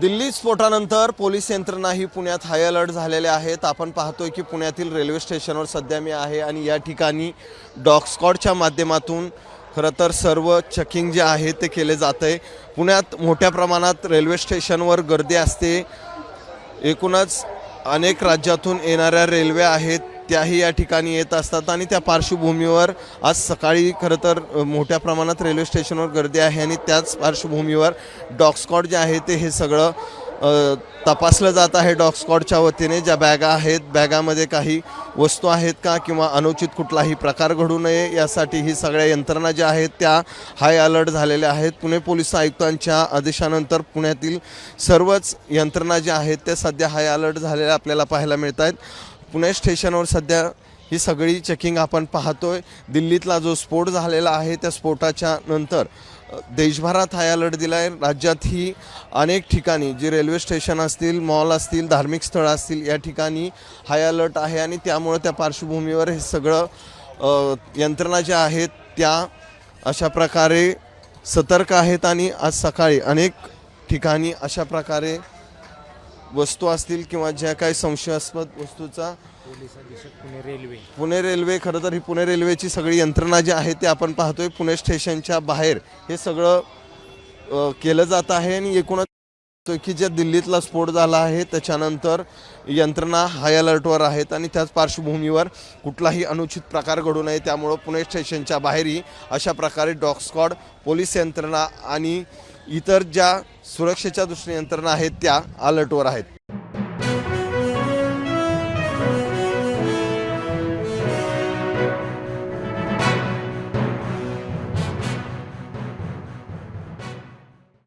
दिल्ली स्फोटानंतर पोलीस यंत्रणाही पुण्यात हाय अलर्ट झालेल्या आहेत. आपण पाहतोय की पुण्यातील रेल्वे स्टेशनवर सध्या मी आहे आणि या ठिकाणी डॉगस्कॉडच्या माध्यमातून खरं तर सर्व चेकिंग जे आहे ते केले जात आहे पुण्यात मोठ्या प्रमाणात रेल्वे स्टेशनवर गर्दी असते. एकूणच अनेक राज्यातून येणाऱ्या रेल्वे आहेत. त्याही या ठिकाणी येत असतात आणि त्या पार्श्वभूमीवर आज सकाळी खरं तर मोठ्या प्रमाणात रेल्वे स्टेशनवर गर्दी आहे आणि त्याच पार्श्वभूमीवर डॉगस्कॉट जे आहे ते हे सगळं तपासलं जात आहे डॉग स्कॉडच्या वतीने. ज्या बॅगा आहेत बॅगामध्ये काही वस्तू आहेत का किंवा अनुचित कुठलाही प्रकार घडू नये यासाठी ही सगळ्या यंत्रणा ज्या आहेत त्या हाय अलर्ट झालेल्या आहेत. पुणे पोलीस आयुक्तांच्या आदेशानंतर पुण्यातील सर्वच यंत्रणा ज्या आहेत त्या सध्या हाय अलर्ट झालेल्या आपल्याला पाहायला मिळत आहेत पुणे स्टेशनवर सध्या ही सगळी चेकिंग आपण पाहतोय. दिल्लीतला जो स्फोट झालेला आहे त्या स्फोटाच्या नंतर देशभरात हाय अलर्ट दिला आहे राज्यातही अनेक ठिकाणी जी रेल्वे स्टेशन असतील मॉल असतील धार्मिक स्थळं असतील या ठिकाणी हाय अलर्ट आहे आणि त्यामुळं त्या पार्श्वभूमीवर हे सगळं यंत्रणा ज्या आहेत त्या अशा प्रकारे सतर्क आहेत आणि आज सकाळी अनेक ठिकाणी अशा प्रकारे वस्तू असतील किंवा ज्या काही संशयास्पद वस्तूचा पुणे रेल्वे. पुणे रेल्वे खरं तर ही पुणे रेल्वेची सगळी यंत्रणा जी आहे ते आपण पाहतोय. पुणे स्टेशनच्या बाहेर हे सगळं अ, केलं जात आहे आणि एकूणच की ज्या दिल्लीतला स्फोट झाला आहे त्याच्यानंतर यंत्रणा हाय अलर्टवर आहेत आणि त्याच पार्श्वभूमीवर कुठलाही अनुचित प्रकार घडू नये. त्यामुळं पुणे स्टेशनच्या बाहेरही अशा प्रकारे डॉग स्क्वॉड पोलीस यंत्रणा आणि इतर ज्या सुरक्षेच्या दृष्टीने यंत्रणा आहेत त्या अलर्टवर आहेत.